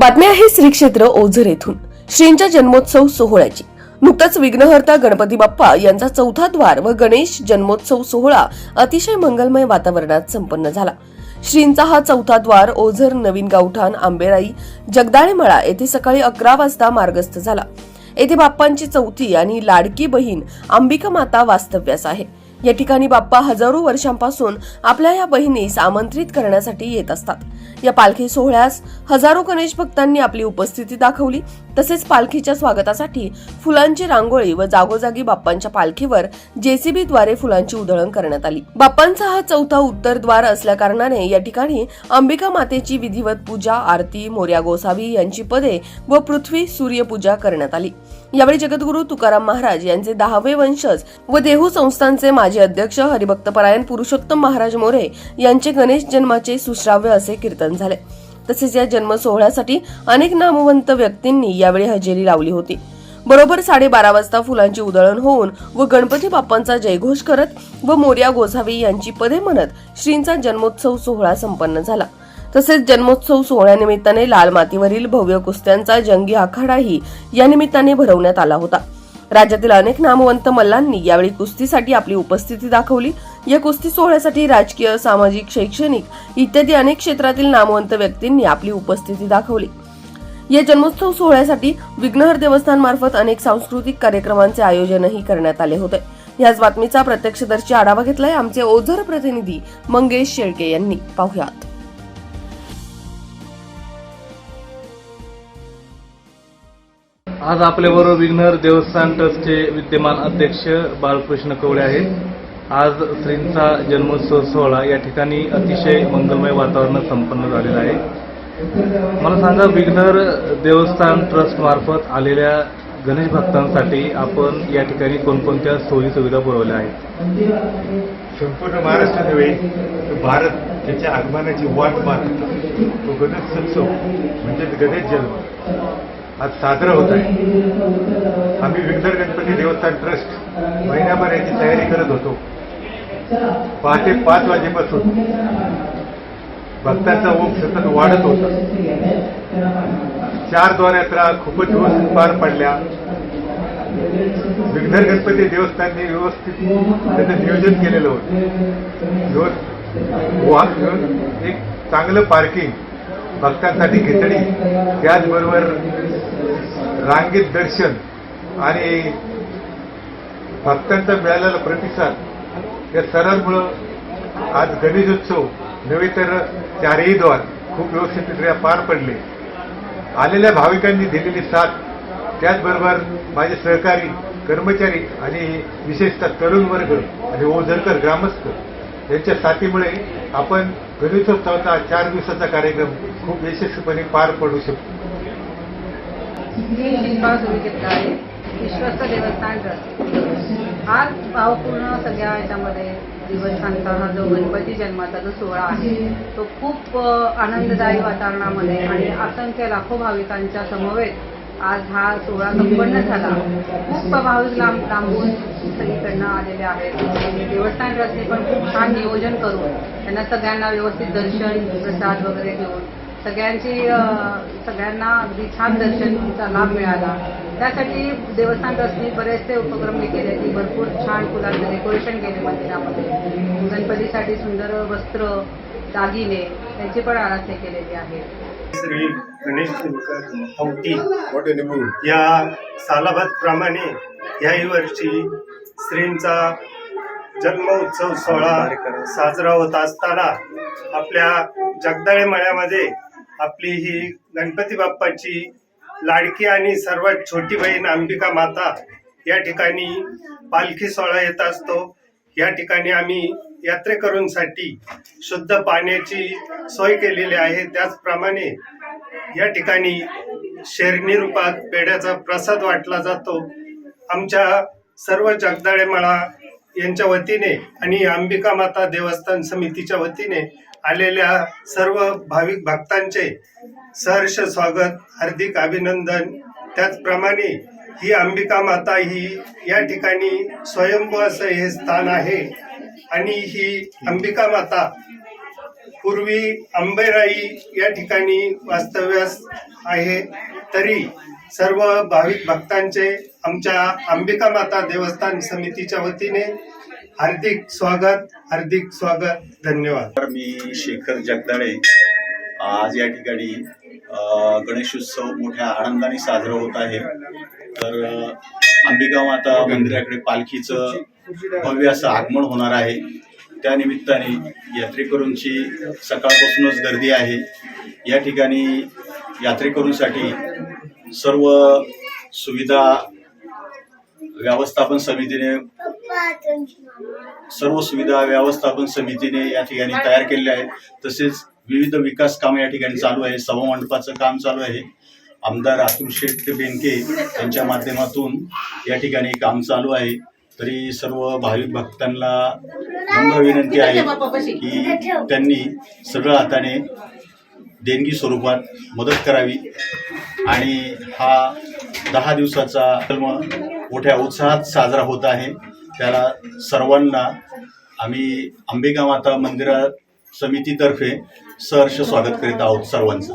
बातमी आहे श्री क्षेत्र ओझर येथून. श्रींच्या जन्मोत्सव सोहळ्याची. नुकताच विघ्नहर्ता गणपती बाप्पा यांचा चौथा द्वार व गणेश जन्मोत्सव सोहळा अतिशय मंगलमय वातावरणात संपन्न झाला. श्रींचा हा चौथा द्वार ओझर नवीन गावठाण आंबेराई जगदाळेमळा येथे सकाळी अकरा वाजता मार्गस्थ झाला. येथे बाप्पांची चौथी आणि लाडकी बहीण अंबिका माता वास्तव्यास आहे. या ठिकाणी बाप्पा हजारो वर्षांपासून आपल्या या बहिणीस आमंत्रित करण्यासाठी येत असतात. या पालखी सोहळ्यास हजारो गणेश भक्तांनी आपली उपस्थिती दाखवली. तसेच पालखीच्या स्वागतासाठी फुलांची रांगोळी व जागोजागी बाप्पांच्या पालखीवर जेसीबीद्वारे फुलांची उधळण करण्यात आली. बाप्पांचा हा चौथा उत्तरद्वार असल्या कारणाने या ठिकाणी अंबिका मातेची विधिवत पूजा आरती मोर्या गोसावी यांची पदे व पृथ्वी सूर्यपूजा करण्यात आली. यावेळी जगद्गुरु तुकाराम महाराज यांचे दहावे वंशज व देहू संस्थानचे माजी अध्यक्ष हरिभक्तपरायण पुरुषोत्तम महाराज मोरे यांचे गणेश जन्माचे सुश्राव्य असे कीर्तन झाले. तसेच या जन्म सोहळ्यासाठी अनेक नामवंत व्यक्तींनी यावेळी हजेरी लावली होती. बरोबर साडेबारा वाजता फुलांची उधळण होऊन व गणपती बाप्पांचा जयघोष करत व मोर्या गोसावी यांची पदे म्हणत श्रींचा जन्मोत्सव सोहळा संपन्न झाला. तसेच जन्मोत्सव सोहळ्यानिमित्ताने लाल मातीवरील भव्य कुस्त्यांचा जंगी आखाडाही या निमित्ताने भरवण्यात आला होता. राज्यातील अनेक नामवंत मल्लांनी यावेळी कुस्तीसाठी आपली उपस्थिती दाखवली. या कुस्ती सोहळ्यासाठी राजकीय सामाजिक शैक्षणिक इत्यादी अनेक क्षेत्रातील नामवंत व्यक्तींनी आपली उपस्थिती दाखवली. या जन्मोत्सव सोहळ्यासाठी विघ्नहर देवस्थान मार्फत अनेक सांस्कृतिक कार्यक्रमांचे आयोजनही करण्यात आले होते. याच बातमीचा प्रत्यक्षदर्शी आढावा घेतलाय आमचे ओझर प्रतिनिधी मंगेश शेळके यांनी. पाहुयात. आज आपल्याबरोबर विघ्नर देवस्थान ट्रस्टचे विद्यमान अध्यक्ष बाळकृष्ण कवळे आहेत. आज श्रींचा जन्मोत्सव सोहळा या ठिकाणी अतिशय मंगलमय वातावरण संपन्न झालेलं आहे. मला सांगा विघ्नर देवस्थान ट्रस्टमार्फत आलेल्या गणेश भक्तांसाठी आपण या ठिकाणी कोणकोणत्या सोयी सुविधा पुरवल्या आहेत? संपूर्ण महाराष्ट्र नव्हे भारत त्याच्या आगमनाची वाट पाहत तो गणेश उत्सव म्हणजे गणेश जन्म. आज साजरं होत आहे. आम्ही विघ्नर गणपती देवस्थान ट्रस्ट महिन्याभर याची तयारी करत होतो. पहाटे पाच वाजेपासून भक्तांचा ओघ सतत वाढत होता. चार द्वार यात्रा खूपच दिवस पार पडल्या. विघ्नर गणपती देवस्थानने व्यवस्थित त्याचं नियोजन केलेलं होतं. एक चांगलं पार्किंग भक्तांसाठी खिचडी त्याचबरोबर रांगेत दर्शन आणि भक्तांचा मिळालेला प्रतिसाद या सर्वांमुळं आज गणेशोत्सव नव्हे तर चारही द्वार खूप व्यवस्थितरित्या पार पडले. आलेल्या भाविकांनी दिलेली साथ त्याचबरोबर माझे सहकारी कर्मचारी आणि विशेषतः तरुण वर्ग आणि ओझरकर ग्रामस्थ यांच्या साथीमुळे आपण गणेशोत्सवाचा चार दिवसाचा कार्यक्रम खूप यशस्वीपणे पार पडू शकतो. मी शिल्पा आहे. विश्वस्त देवस्थान ट्रस्ट आज भावपूर्ण सगळ्या याच्यामध्ये दिवसांचा हा जो गणपती जन्माचा जो सोहळा आहे तो खूप आनंददायी वातावरणामध्ये आणि असंख्य लाखो भाविकांच्या समवेत आज हा सोहळा संपन्न झाला. खूप भाविक लांब लांबून सगळीकडनं आलेले आहेत. देवस्थान ट्रस्टने पण खूप छान नियोजन करून त्यांना सगळ्यांना व्यवस्थित दर्शन प्रसाद वगैरे घेऊन सगळ्यांची सगळ्यांना अगदी छान दर्शनचा लाभ मिळाला. त्यासाठी देवस्थान ट्रस्टने बरेचसे उपक्रम हे केले की भरपूर छान फुलांचं डेकोरेशन केले मंदिरामध्ये. गणपतीसाठी सुंदर वस्त्र दागिने यांची पण आराखडे केलेली आहे श्री गणेश औटी या सालाबादप्रमाणे याही वर्षी श्रींचा जन्मोत्सव सोहळा साजरा होत असताना आपल्या जगदाळे मळ्यामध्ये आपली ही गणपती बाप्पाची लाडकी आणि सर्वात छोटी बहीण अंबिका माता या ठिकाणी पालखी सोहळा येत असतो. या ठिकाणी आम्ही यात्रेकरूंसाठी शुद्ध पाण्याची सोय केलेली आहे. त्याचप्रमाणे या ठिकाणी शेरणी रूपात पेढ्याचा प्रसाद वाटला जातो. आमच्या सर्व जगदाळे मळा यांच्या वतीने आणि अंबिका माता देवस्थान समितीच्या वतीने आलेल्या सर्व भाविक भक्तांचे सहर्ष स्वागत हार्दिक अभिनंदन. त्याचप्रमाणे ही अंबिका माता ही या ठिकाणी स्वयंभू असं हे स्थान आहे. आणि ही अंबिका माता पूर्वी अंबेराई या ठिकाणी वास्तव्यास आहे. तरी सर्व भाविक भक्तांचे आमच्या अंबिका माता देवस्थान समितीच्या वतीने हार्दिक स्वागत हार्दिक स्वागत धन्यवाद. तर मी शेखर जगदाळे. आज या ठिकाणी गणेशोत्सव मोठ्या आनंदाने साजरा होत आहे. तर अंबिका माता मंदिराकडे पालखीचं भव्य असं आगमन होणार आहे. त्या निमित्ताने यात्रेकरूंची सकाळपासूनच गर्दी आहे. या ठिकाणी यात्रेकरूंसाठी सर्व सुविधा व्यवस्थापन समितीने सर्व सुविधा व्यवस्थापन समितीने या ठिकाणी तयार केलेल्या आहेत. तसेच विविध विकास कामे या ठिकाणी चालू आहे सभामंडपाचं काम चालू आहे. आमदार अतुल शेठ बेनके यांच्या माध्यमातून या ठिकाणी काम चालू आहे. तरी सर्व भाविक भक्तांना नम्र विनंती आहे की त्यांनी सगळं हाताने देणगी स्वरूपात मदत करावी आणि हा दहा दिवसाचा जन्म मोठ्या उत्साहात साजरा होत आहे. त्याला सर्वांना आम्ही अंबिका माता मंदिरा समितीतर्फे सहर्ष स्वागत करीत आहोत सर्वांचं.